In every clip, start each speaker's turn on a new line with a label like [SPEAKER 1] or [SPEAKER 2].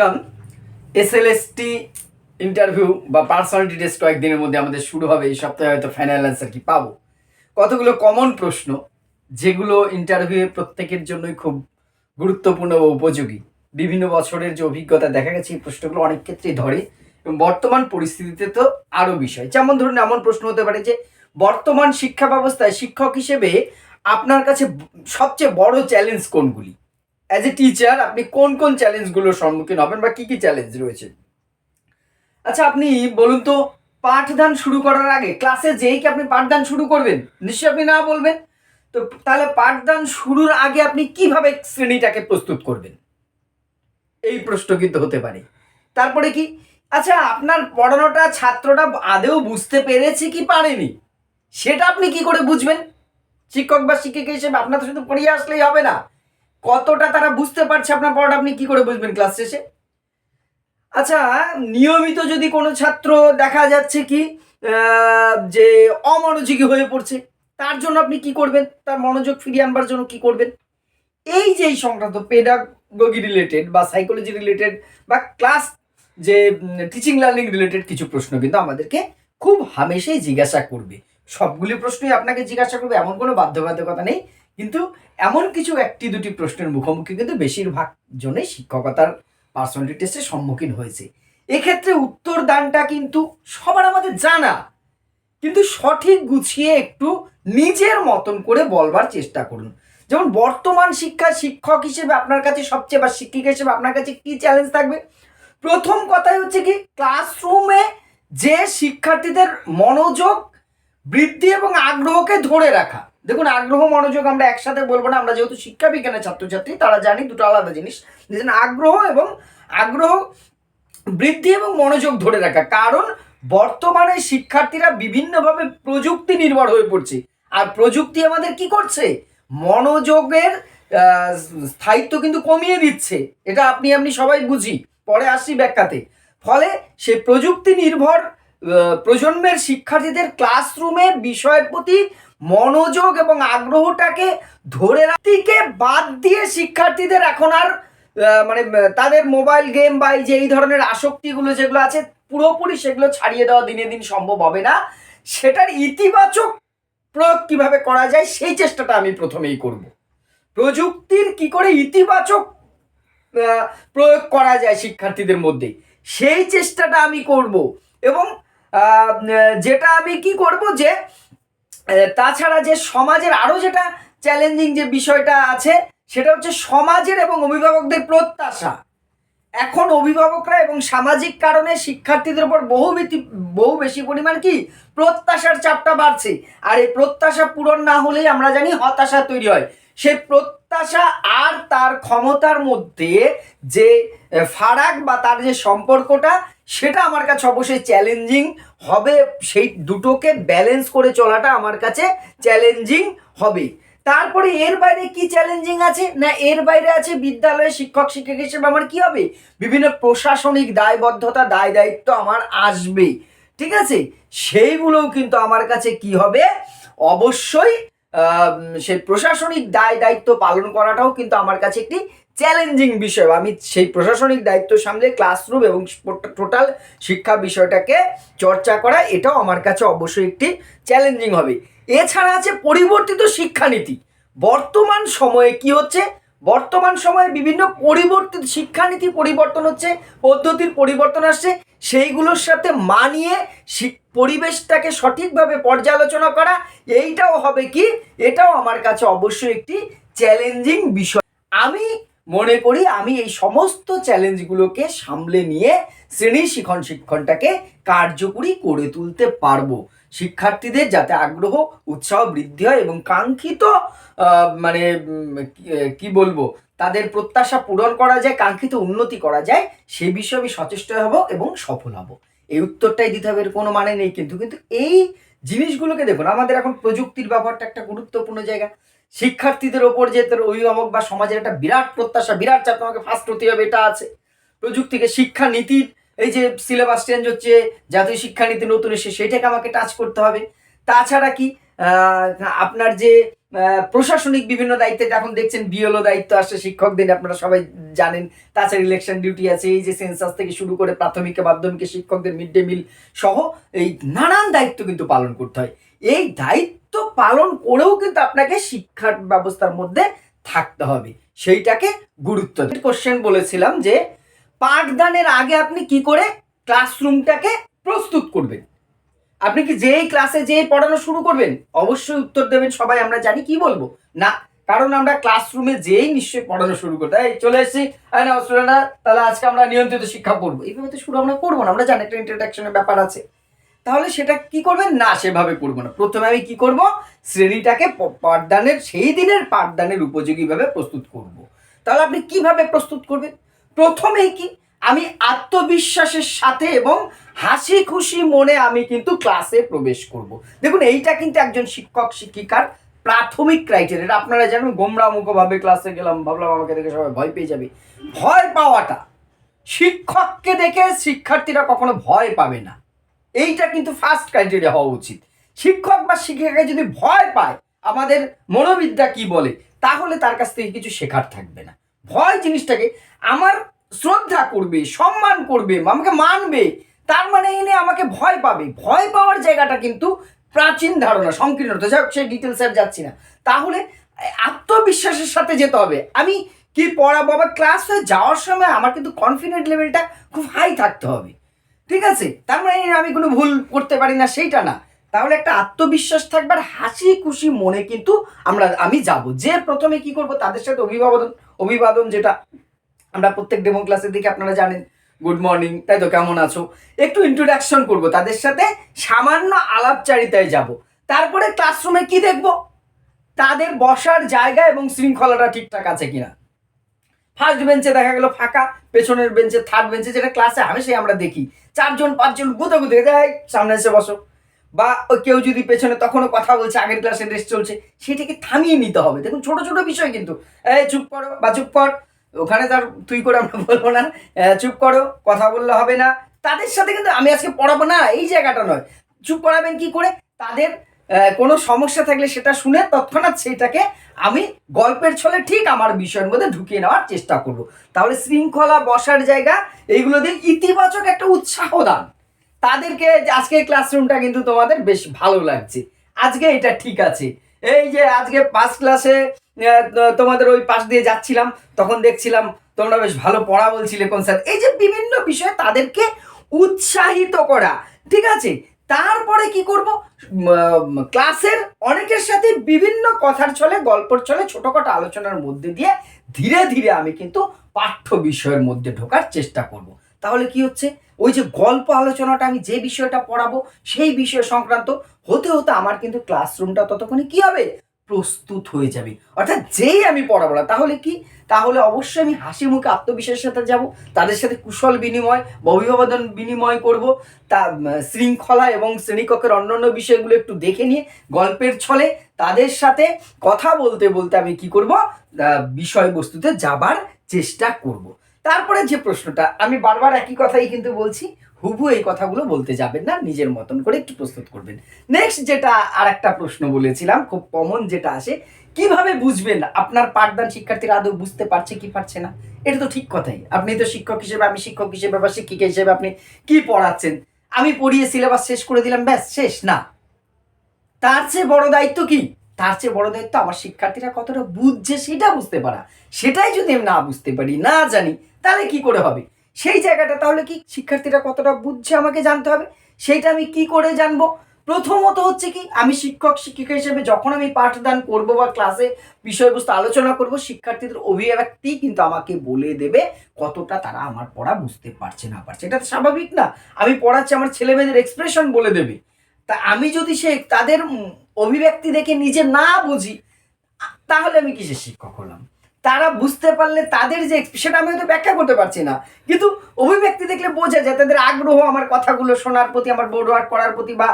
[SPEAKER 1] Welcome SLST interview বা personality test কয়েকদিনের মধ্যে আমাদের শুরু হবে। এই সপ্তাহে হয়তো ফাইনাল অ্যান্সার কি পাবো। কতগুলো কমন প্রশ্ন, যেগুলো ইন্টারভিউয়ে প্রত্যেকের জন্যই খুব গুরুত্বপূর্ণ ও উপযোগী। বিভিন্ন বছরের যে অভিজ্ঞতা দেখা গেছে, এই প্রশ্নগুলো অনেক ক্ষেত্রেই ধরে এবং বর্তমান পরিস্থিতিতে তো আরও বিষয়। যেমন ধরুন, এমন প্রশ্ন হতে পারে যে, বর্তমান শিক্ষা ব্যবস্থায় শিক্ষক হিসেবে আপনার কাছে সবচেয়ে বড় চ্যালেঞ্জ কোনগুলি? অ্যাজ এ টিচার আপনি কোন কোন চ্যালেঞ্জগুলোর সম্মুখীন হবেন বা কি কি চ্যালেঞ্জ রয়েছে? আচ্ছা আপনি বলুন তো, পাঠদান শুরু করার আগে ক্লাসে যেই কি আপনি পাঠদান শুরু করবেন? নিশ্চয়ই আপনি না বলবেন? তো তাহলে পাঠদান শুরুর আগে আপনি কীভাবে শ্রেণীটাকে প্রস্তুত করবেন? এই প্রশ্ন কিন্তু হতে পারে। তারপরে কি? আচ্ছা আপনার পড়ানোটা ছাত্রটা আদেও বুঝতে পেরেছে কি পারেনি? সেটা আপনি কি করে বুঝবেন? শিক্ষক বা শিক্ষিকা হিসেবে আপনার তো শুধু পড়িয়ে আসলেই হবে না। কতটা তারা বুঝতে পারছে আপনার পড়াটা, আপনি কি করে বুঝবেন ক্লাস শেষে? আচ্ছা নিয়মিত যদি কোনো ছাত্র দেখা যাচ্ছে কি যে অমনোযোগী হয়ে পড়ছে, তার জন্য আপনি কি করবেন? তার মনোযোগ ফিরিয়ে আনবার জন্য কি করবেন? এই যে এই সংক্রান্ত পেডাগোগি রিলেটেড বা সাইকোলজি রিলেটেড বা ক্লাস যে টিচিং লার্নিং রিলেটেড কিছু প্রশ্ন কিন্তু আমাদেরকে খুব হামেশাই জিজ্ঞাসা করবে। সবগুলি প্রশ্নই আপনাকে জিজ্ঞাসা করবে, এমন কোনো বাধ্যবাধকতা নেই। কিন্তু এমন কিছু একটি দুটি প্রশ্নের মুখোমুখি কিন্তু বেশিরভাগ জনে শিক্ষকতার পার্সোনালিটি টেস্টের সম্মুখীন হয়েছে। এক্ষেত্রে উত্তর দানটা কিন্তু সবার আমাদের জানা। কিন্তু সঠিক গুছিয়ে একটু নিজের মতন করে বলবার চেষ্টা করুন। যেমন বর্তমান শিক্ষা শিক্ষক হিসেবে আপনার কাছে সবচেয়ে বা শিক্ষিকা হিসেবে আপনার কাছে কি চ্যালেঞ্জ থাকবে? প্রথম কথাই হচ্ছে কি ক্লাসরুমে যে শিক্ষার্থীদের মনোযোগ, বৃদ্ধি এবং আগ্রহকে ধরে রাখা। দেখুন, আগ্রহ, মনোযোগ আমরা একসাথে বলব না, আমরা যেহেতু শিক্ষা বিজ্ঞানের ছাত্রছাত্রী, তারা জানি, দুটো আলাদা জিনিস। আগ্রহ এবং আগ্রহ বৃদ্ধি এবং মনোযোগ ধরে রাখা, কারণ বর্তমানে শিক্ষার্থীরা বিভিন্নভাবে প্রযুক্তি নির্ভর হয়ে পড়ছে। আর প্রযুক্তি আমাদের কি করছে? মনোযোগের স্থায়িত্ব কিন্তু কমিয়ে দিচ্ছে। এটা আপনি আপনি সবাই বুঝি, পরে আসছি ব্যাখ্যাতে। ফলে সে প্রযুক্তি নির্ভর প্রজন্মের শিক্ষার্থীদের ক্লাসরুমে বিষয়ের প্রতি মনোযোগ এবং আগ্রহটাকে ধরে রাখতে বাদ দিয়ে শিক্ষার্থীদের এখন আর মানে তাদের মোবাইল গেম বা এই যে এই ধরনের আসক্তিগুলো যেগুলো আছে, পুরোপুরি সেগুলো ছাড়িয়ে দেওয়া দিনে দিন সম্ভব হবে না। সেটার ইতিবাচক প্রয়োগ কীভাবে করা যায়, সেই চেষ্টাটা আমি প্রথমেই করব। প্রযুক্তির কি করে ইতিবাচক প্রয়োগ করা যায় শিক্ষার্থীদের মধ্যে, সেই চেষ্টাটা আমি করব। এবং যেটা আমি কি করব যে তাছাড়া যে সমাজের আরও যেটা চ্যালেঞ্জিং যে বিষয়টা আছে, সেটা হচ্ছে সমাজের এবং অভিভাবকদের প্রত্যাশা। এখন অভিভাবকরা এবং সামাজিক কারণে শিক্ষার্থীদের উপর বহু বহু বেশি পরিমাণ কি প্রত্যাশার চাপটা বাড়ছে। আর এই প্রত্যাশা পূরণ না হলেই আমরা জানি হতাশা তৈরি হয়। সেই প্রত্যাশা আর তার ক্ষমতার মধ্যে যে ফারাক বা তার যে সম্পর্কটা সেটা আমার কাছে অবশ্যই চ্যালেঞ্জিং হবে সেই দুটোকে ব্যালেন্স করে চলাটা আমার কাছে চ্যালেঞ্জিং হবে। তারপরে এর বাইরে কি চ্যালেঞ্জিং আছে? না, এর বাইরে আছে বিদ্যালয়ে শিক্ষক শিক্ষক হিসেবে আমার কি হবে? বিভিন্ন প্রশাসনিক দায়বদ্ধতা, দায় দায়িত্ব আমার আসবে। ঠিক আছে? সেইগুলোও কিন্তু আমার কাছে কি হবে? অবশ্যই সেই প্রশাসনিক দায় দায়িত্ব পালন করাটাও কিন্তু আমার কাছে একটি চ্যালেঞ্জিং বিষয় আমি সেই প্রশাসনিক দায়িত্ব সামলে ক্লাসরুম এবং টোটাল শিক্ষা বিষয়টাকে চর্চা করা, এটাও আমার কাছে অবশ্যই একটি চ্যালেঞ্জিং হবে। এছাড়া আছে পরিবর্তিত শিক্ষানীতি। বর্তমান সময়ে কি হচ্ছে? বর্তমান সময়ে বিভিন্ন পরিবর্তিত শিক্ষানীতি পরিবর্তন হচ্ছে, পদ্ধতির পরিবর্তন আসছে, সেইগুলোর সাথে মানিয়ে পরিবেশটাকে সঠিকভাবে পর্যালোচনা করা, এইটাও হবে কি? এটাও আমার কাছে অবশ্যই একটি চ্যালেঞ্জিং বিষয়। আমি মনে করি আমি এই সমস্ত চ্যালেঞ্জগুলোকে সামলে নিয়ে শ্রেণি শিক্ষণ শিক্ষণটাকে কার্যকরী করে তুলতে পারব। শিক্ষার্থীদের যাতে আগ্রহ, উৎসাহ বৃদ্ধি হয় এবং কাঙ্ক্ষিত মানে কি- কি বলব, তাদের প্রত্যাশা পূরণ করা যায়, কাঙ্ক্ষিত উন্নতি করা যায়, সে বিষয়ে আমি সচেষ্ট হব এবং সফল হব। এই উত্তরটাই দিতে হবে, এর কোনো মানে নেই কিন্তু কিন্তু এই জিনিসগুলোকে দেখুন, আমাদের এখন প্রযুক্তির ব্যবহারটা একটা গুরুত্বপূর্ণ জায়গা। শিক্ষার্থীদের ওপর যে তার অভিভাবক বা সমাজের একটা বিরাট প্রত্যাশা, বিরাট চাপ তোমাকে ফার্স্ট হতে হবে, এটা আছে। প্রযুক্তিকে শিক্ষা নীতির এই যে সিলেবাস চেঞ্জ হচ্ছে, জাতীয় শিক্ষানীতি নতুন এসে সেটাকে আমাকে টাচ করতে হবে। তাছাড়া কি আপনার যে প্রশাসনিক বিভিন্ন দায়িত্বে এখন দেখছেন বিএলও দায়িত্ব আসছে শিক্ষক শিক্ষকদের, আপনারা সবাই জানেন। তাছাড়া ইলেকশন ডিউটি আছে, এই যে সেন্সাস থেকে শুরু করে প্রাথমিক মাধ্যমিক শিক্ষকদের মিড ডে মিল সহ এই নানান দায়িত্ব কিন্তু পালন করতে হয়। এই দায়িত্ব পালন করেও কিন্তু আপনাকে শিক্ষার ব্যবস্থার মধ্যে থাকতে হবে। সেইটাকে গুরুত্ব কোশ্চেন বলেছিলাম যে, পাঠদানের আগে আপনি কি করে ক্লাসরুমটাকে প্রস্তুত করবেন? আপনি কি যেই ক্লাসে যেই পড়ানো শুরু করবেন, অবশ্যই উত্তর দেবেন, সবাই আমরা জানি কি বলব। না, কারণ আমরা ক্লাসরুমে যেই নিশ্চয়ই পড়ানো শুরু করতে এই, চলে এসেছি। না স্টুডেন্টরা তাহলে আজকে আমরা নিয়ন্ত্রিত শিক্ষা পড়ব। এইভাবে তো শুরু আমরা করব না, আমরা জানি একটা ইন্ট্রোডাকশনের ব্যাপার আছে। তাহলে সেটা কি করবেন? না, সেভাবে করব না। প্রথমে আমি কি করব? শ্রেণীটাকে পাঠদানের, সেই দিনের পাঠদানের উপযোগীভাবে প্রস্তুত করব। তাহলে আপনি কীভাবে প্রস্তুত করবেন? প্রথমেই কি? আমি আত্মবিশ্বাসের সাথে এবং হাসি খুশি মনে আমি কিন্তু ক্লাসে প্রবেশ করব। দেখুন, এইটা কিন্তু একজন শিক্ষক, শিক্ষিকার প্রাথমিক ক্রাইটেরিয়া আপনারা জানেন, গোমরামুখভাবে ক্লাসে গেলাম, ভাবলাম আমাকে দেখে সবাই ভয় পেয়ে যাবে। ভয় পাওয়াটা শিক্ষককে দেখে শিক্ষার্থীরা কখনো ভয় পাবে না। এইটা কিন্তু ফার্স্ট ক্রাইটেরিয়া হওয়া উচিত। শিক্ষক বা শিক্ষিকাকে যদি ভয় পায়, আমাদের মনোবিদ্যা কি বলে, তাহলে তার কাছ থেকে কিছু শেখার থাকবে না। ভয় জিনিসটাকে আমার শ্রদ্ধা করবে, সম্মান করবে, আমাকে মানবে, তার মানে এনে আমাকে ভয় পাবে। ভয় পাওয়ার জায়গাটা কিন্তু প্রাচীন ধারণা সংকীর্ণতা যাই হোক, সেই ডিটেলস আর যাচ্ছি না। তাহলে আত্মবিশ্বাসের সাথে যেতে হবে। আমি কি পড়াবো? আবার ক্লাস যাওয়ার সময় আমার কিন্তু কনফিডেন্ট লেভেলটা খুব হাই থাকতে হবে। ঠিক আছে? তার মানে আমি কোনো ভুল করতে পারি না, সেইটা না। তাহলে একটা আত্মবিশ্বাস থাকবে আর হাসি খুশি মনে কিন্তু আমরা, আমি যাব। যে প্রথমে কি করব? তাদের সাথে অভিবাদন অভিবাদন যেটা আমরা প্রত্যেক ডেমো ক্লাসের দিকে আপনারা জানেন। গুড মর্নিং তাই তো? কেমন আছো? একটু ইন্ট্রোডাকশন করব তাদের সাথে। সামান্য আলাপচারিতায় যাব। তারপরে ক্লাসরুমে কি দেখব? তাদের বসার জায়গা এবং শৃঙ্খলাটা ঠিকঠাক আছে কিনা। ফার্স্ট বেঞ্চে দেখা গেল ফাঁকা, পেছনের বেঞ্চে থার্ড বেঞ্চে যেটা ক্লাসে হামেশাই আমরা দেখি। চারজন, পাঁচজন গুঁতো গুঁতো যাই সামনে এসে বসো। বা কেউ যদি পেছনে তখনও কথা বলছে, আগের ক্লাসে রেস্ট চলছে, সেটাকে থামিয়ে নিতে হবে। দেখুন, ছোট ছোট বিষয় কিন্তু। এই, চুপ করো বা চুপ কর, ওখানে তার তুই করে আমরা বলব না। চুপ করো, কথা বললে হবে না। তাদের সাথে কিন্তু আমি আজকে পড়াবো না, এই জায়গাটা নয়। চুপ করাবেন কি করে? তাদের কোনো সমস্যা থাকলে সেটা শুনে তৎক্ষণাৎ সেইটাকে আমি গল্পের ছলে ঠিক আমার বিষয়ের মধ্যে ঢুকিয়ে নেওয়ার চেষ্টা করব। তাহলে শৃঙ্খলা বসার জায়গা, এইগুলো দিয়ে ইতিবাচক একটা উৎসাহ দান। তাদেরকে যে আজকের ক্লাসরুমটা কিন্তু তোমাদের বেশ ভালো লাগছে। আজকে এটা ঠিক আছে। এই যে আজকে পাস ক্লাসে তোমাদের ওই পাশ দিয়ে যাচ্ছিলাম, তখন দেখছিলাম তোমরা বেশ ভালো পড়া বলছিলে কোন স্যার এই যে বিভিন্ন বিষয়ে তাদেরকে উৎসাহিত করা, ঠিক আছে? তারপরে কি করব? ক্লাসের অনেকের সাথে বিভিন্ন কথার ছলে, গল্পর ছলে, ছোটোখাটো আলোচনার মধ্যে দিয়ে ধীরে ধীরে আমি কিন্তু পাঠ্য বিষয়ের মধ্যে ঢোকার চেষ্টা করব। তাহলে কি হচ্ছে? ওই যে গল্প আলোচনাটা, আমি যে বিষয়টা পড়াবো, সেই বিষয় সংক্রান্ত হতে হতে আমার কিন্তু ক্লাসরুমটা ততক্ষণে কি হবে? প্রস্তুত হয়ে যাবে। অর্থাৎ যেই আমি পড়াবো না, তাহলে কি? তাহলে অবশ্যই আমি হাসি মুখে আত্মবিশ্বাসের সাথে যাব, তাদের সাথে কুশল বিনিময় বা অভিবাদন বিনিময় করব, তা শৃঙ্খলা এবং শ্রেণীকক্ষের অন্যান্য বিষয়গুলো একটু দেখে নিয়ে গল্পের ছলে তাদের সাথে কথা বলতে বলতে আমি কি করব? বিষয়বস্তুতে যাবার চেষ্টা করব। তারপরে যে প্রশ্নটা, আমি বারবার একই কথাই কিন্তু বলছি হুবু এই কথাগুলো বলতে যাবেন না, নিজের মতন করে একটু প্রস্তুত করবেন। নেক্সট যেটা আর একটা প্রশ্ন বলেছিলাম, খুব কমন যেটা আসে, কীভাবে বুঝবেন আপনার পাঠদান শিক্ষার্থীরা আদৌ বুঝতে পারছে কি পারছে না? এটা তো ঠিক কথাই। আপনি তো শিক্ষক হিসেবে, আমি শিক্ষক হিসেবে বা শিক্ষিকা হিসেবে আপনি কি পড়াচ্ছেন? আমি পড়িয়ে সিলেবাস শেষ করে দিলাম, ব্যাস, শেষ, না। তার চেয়ে বড় দায়িত্ব কি? তার চেয়ে বড় দায়িত্ব আমার শিক্ষার্থীরা কতটা বুঝছে সেটা বুঝতে পারা। সেটাই যদি আমি না বুঝতে পারি, না জানি, তাহলে কি করে হবে? সেই জায়গাটা তাহলে কি শিক্ষার্থীরা কতটা বুঝছে আমাকে জানতে হবে? সেইটা আমি কি করে জানব? প্রথমত হচ্ছে কি, আমি শিক্ষক, শিক্ষিকা হিসেবে যখন আমি পাঠদান করব বা ক্লাসে বিষয়বস্তু আলোচনা করব, শিক্ষার্থীদের অভিব্যক্তি কিন্তু আমাকে বলে দেবে কতটা তারা আমার পড়া বুঝতে পারছে, না পারছে। এটা স্বাভাবিক না। আমি পড়াচ্ছি, আমার ছেলে মেয়েদের এক্সপ্রেশন বলে দেবে। তা আমি যদি সে তাদের অভিব্যক্তি দেখে নিজে না বুঝি, তাহলে আমি কিসের শিক্ষক হলাম? তারা বুঝতে পারলে তাদের যে সেটা আমি হয়তো ব্যাখ্যা করতে পারছি না। কিন্তু অভিব্যক্তি দেখলে বোঝা যায় তাদের আগ্রহ আমার কথাগুলো শোনার প্রতি, আমার বোর্ড ওয়ার্ক করার প্রতি বা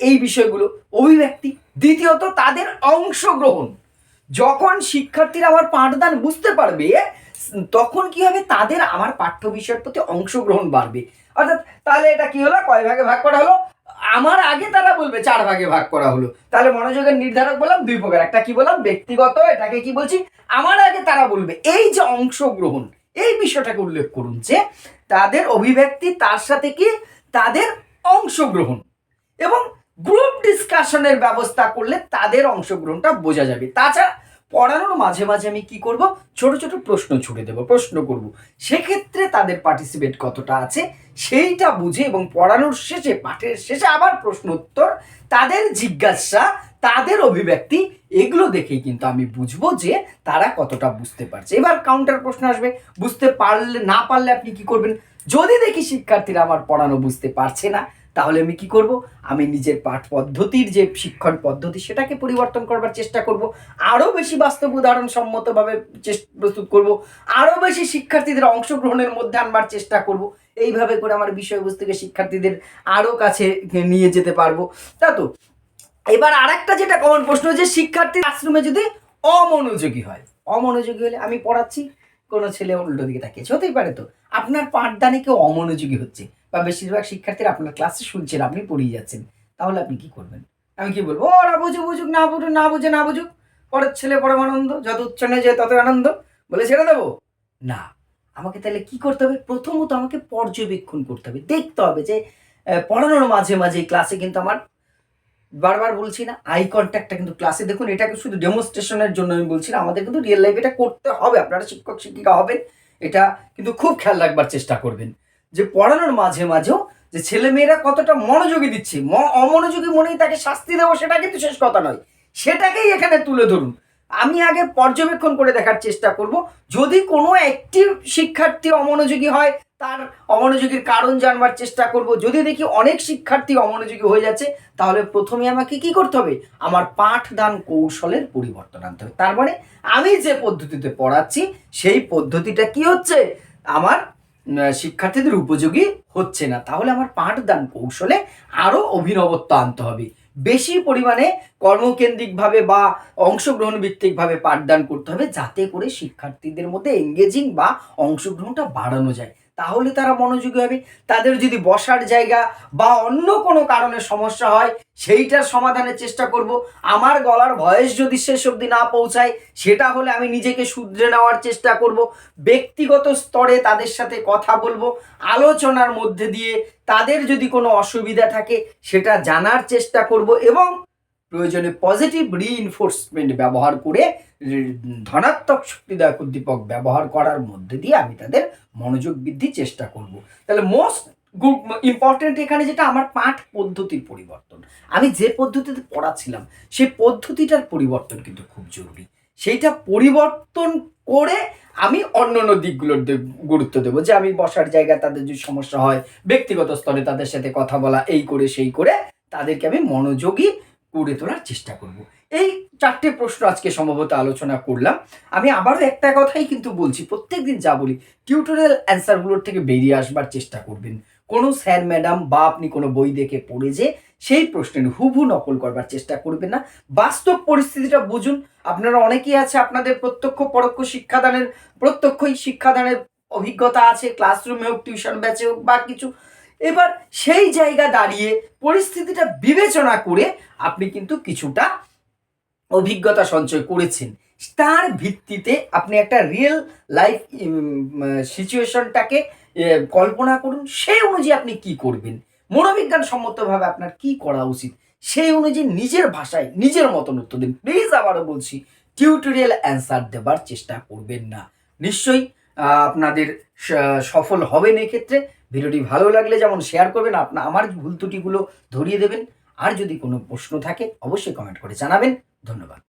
[SPEAKER 1] এই বিষয়গুলো। অভিব্যক্তি। দ্বিতীয়ত, তাদের অংশগ্রহণ। যখন শিক্ষার্থীরা আমার পাঠদান বুঝতে পারবে, তখন কি হবে? তাদের আমার পাঠ্য বিষয়ের প্রতি অংশগ্রহণ বাড়বে। অর্থাৎ তাহলে এটা কি হলো? কয় ভাগে ভাগ করা হলো? আমার আগে তারা বলবে, চার ভাগে ভাগ করা হলো। তাহলে মনোযোগের নির্ধারক বললাম দুই প্রকার। একটা কি বললাম? ব্যক্তিগত, এটাকে কি বলছি? আমার আগে তারা বলবে। এই যে অংশগ্রহণ, এই বিষয়টাকে উল্লেখ করুন যে তাদের অভিব্যক্তি, তার সাথে কি? তাদের অংশগ্রহণ। এবং গ্রুপ ডিসকাশনের ব্যবস্থা করলে তাদের অংশগ্রহণটা বোঝা যাবে। তাছাড়া পড়ানোর মাঝে মাঝে আমি কি করব? ছোট ছোট প্রশ্ন ছুড়ে দেব, প্রশ্ন করব। সেক্ষেত্রে তাদের পার্টিসিপেট কতটা আছে সেইটা বুঝে এবং পড়ানোর শেষে, পাঠের শেষে আবার প্রশ্ন উত্তর তাদের জিজ্ঞাসা, তাদের অভিব্যক্তি, এগুলো দেখেই কিন্তু আমি বুঝব যে তারা কতটা বুঝতে পারছে। এবার কাউন্টার প্রশ্ন আসবে, বুঝতে পারলে না পারলে আপনি কি করবেন? যদি দেখি শিক্ষার্থীরা আমার পড়ানো বুঝতে পারছে না তাহলে আমি কি করব? আমি নিজের পাঠ পদ্ধতির যে শিক্ষণ পদ্ধতি, সেটাকে পরিবর্তন করবার চেষ্টা করব। আরও বেশি বাস্তব উদাহরণ সম্মতভাবে চেস- প্রস্তুত করব। আরও বেশি শিক্ষার্থীদের অংশগ্রহণের মধ্যে আনবার চেষ্টা করব। এইভাবে করে আমার বিষয়বস্তুকে শিক্ষার্থীদের আরও কাছে নিয়ে যেতে পারব। তা তো, এবার আরেকটা যেটা কমন প্রশ্ন যে শিক্ষার্থী ক্লাসরুমে যদি অমনোযোগী হয়, অমনোযোগী হলে আমি পড়াচ্ছি, কোনো ছেলে উল্টো দিকে তাকিয়েছে হতেই পারে তো। আপনার পাঠদানে কেউ অমনোযোগী হচ্ছে। বা বেশিরভাগ শিক্ষার্থীরা আপনার ক্লাসে শুনছেন, আপনি পড়িয়ে যাচ্ছেন, তাহলে আপনি কি করবেন? আমি কি বলব, ওরা বুঝুক বুঝুক, না বুঝুক, না বুঝে, না বুঝুক, পরের ছেলে পরম আনন্দ, যত উচ্চারণে যায় তত আনন্দ, বলে ছেড়ে দেবো। না, আমাকে তাহলে কি করতে হবে? প্রথমত আমাকে পর্যবেক্ষণ করতে হবে, দেখতে হবে যে পড়ানোর মাঝে মাঝে ক্লাসে কিন্তু আমার বারবার বলছি না আই কন্ট্যাক্টটা কিন্তু ক্লাসে দেখুন, এটাকে শুধু ডেমনস্ট্রেশনের জন্য আমি বলছি না, আমাদের কিন্তু রিয়েল লাইফ এটা করতে হবে, আপনারা শিক্ষক, শিক্ষিকা হবেন, এটা কিন্তু খুব খেয়াল রাখবার চেষ্টা করবেন। যে পড়ানোর মাঝে মাঝেও যে ছেলেমেয়েরা কতটা মনোযোগী দিচ্ছে অমনোযোগী মনেই তাকে শাস্তি দেবো সেটা কিন্তু শেষ কথা নয়। সেটাকেই এখানে তুলে ধরুন। আমি আগে পর্যবেক্ষণ করে দেখার চেষ্টা করব। যদি কোনো একটি শিক্ষার্থী অমনোযোগী হয়, তার অমনোযোগীর কারণ জানবার চেষ্টা করব। যদি দেখি অনেক শিক্ষার্থী অমনোযোগী হয়ে যাচ্ছে, তাহলে প্রথমে আমাকে কি করতে হবে? আমার পাঠদান কৌশলের পরিবর্তন আনতে হবে। তার মানে আমি যে পদ্ধতিতে পড়াচ্ছি, সেই পদ্ধতিটা কি হচ্ছে? আমার শিক্ষার্থীদের উপযোগী হচ্ছে না। তাহলে আমার পাঠদান কৌশলে আরও অভিনবত্ব আনতে হবে। বেশি পরিমাণে কর্মকেন্দ্রিকভাবে বা অংশগ্রহণ ভিত্তিকভাবে পাঠদান করতে হবে, যাতে করে শিক্ষার্থীদের মধ্যে এঙ্গেজিং বা অংশগ্রহণটা বাড়ানো যায়। তাহলে তারা মনোযোগী হবে। তাদের যদি বসার জায়গা বা অন্য কোনো কারণে সমস্যা হয়, সেইটার সমাধানের চেষ্টা করব। আমার গলার ভয়েস যদি শেষ অবধি না পৌঁছায়, সেটা হলে আমি নিজেকে শুধরে নেওয়ার চেষ্টা করব। ব্যক্তিগত স্তরে তাদের সাথে কথা বলব। আলোচনার মধ্যে দিয়ে তাদের যদি কোনো অসুবিধা থাকে, সেটা জানার চেষ্টা করব এবং প্রয়োজনে পজিটিভ রিইনফোর্সমেন্ট ব্যবহার করে ধনাত্মক শক্তিদায়ক উদ্দীপক ব্যবহার করার মধ্যে দিয়ে আমি তাদের মনোযোগ বৃদ্ধির চেষ্টা করব। তাহলে মোস্ট ইম্পর্টেন্ট এখানে যেটা আমার পাঠ পদ্ধতির পরিবর্তন। আমি যে পদ্ধতিতে পড়াচ্ছিলাম সেই পদ্ধতিটার পরিবর্তন কিন্তু খুব জরুরি। সেইটা পরিবর্তন করে আমি অন্য অন্য দিকগুলোর গুরুত্ব দেবো। যে আমি বসার জায়গায় তাদের যদি সমস্যা হয়, ব্যক্তিগত স্তরে তাদের সাথে কথা বলা, এই করে, সেই করে, তাদেরকে আমি মনোযোগী করে তোলার চেষ্টা করব। এই চারটে প্রশ্ন আজকে সম্ভবত আলোচনা করলাম। আমি আবারও একটা কথাই কিন্তু বলছি প্রত্যেক দিন যা বলি টিউটোরিয়াল অ্যান্সারগুলোর থেকে বেরিয়ে আসবার চেষ্টা করবেন। কোনো স্যার ম্যাডাম বা আপনি কোনো বই দেখে পড়ে যে সেই প্রশ্নের হুবহু নকল করবার চেষ্টা করবেন না। বাস্তব পরিস্থিতিটা বুঝুন। আপনারা অনেকেই আছে, আপনাদের প্রত্যক্ষ পরোক্ষ শিক্ষাদানের, প্রত্যক্ষই শিক্ষাদানের অভিজ্ঞতা আছে ক্লাসরুমে হোক টিউশন ব্যাচে হোক বা কিছু। এবার সেই জায়গা দাঁড়িয়ে পরিস্থিতিটা বিবেচনা করে আপনি কিন্তু কিছুটা অভিজ্ঞতা সঞ্চয় করেছেন। তার ভিত্তিতে আপনি একটা রিয়েল লাইফ সিচুয়েশনটাকে কল্পনা করুন সেই অনুযায়ী আপনি কি করবেন। মনোবিজ্ঞান সম্মতভাবে আপনার কি করা উচিত সেই অনুযায়ী নিজের ভাষায়, নিজের মতন উত্তর দিন। প্লিজ আবারও বলছি টিউটোরিয়াল অ্যান্সার দেবার চেষ্টা করবেন না। নিশ্চয়ই আপনাদের সফল হবেন এক্ষেত্রে। ভিডিওটি ভালো লাগলে যেমন শেয়ার করবেন আপনার আমার ভুল ত্রুটিগুলো ধরিয়ে দেবেন। আর যদি কোনো প্রশ্ন থাকে, অবশ্যই কমেন্ট করে জানাবেন। ধন্যবাদ।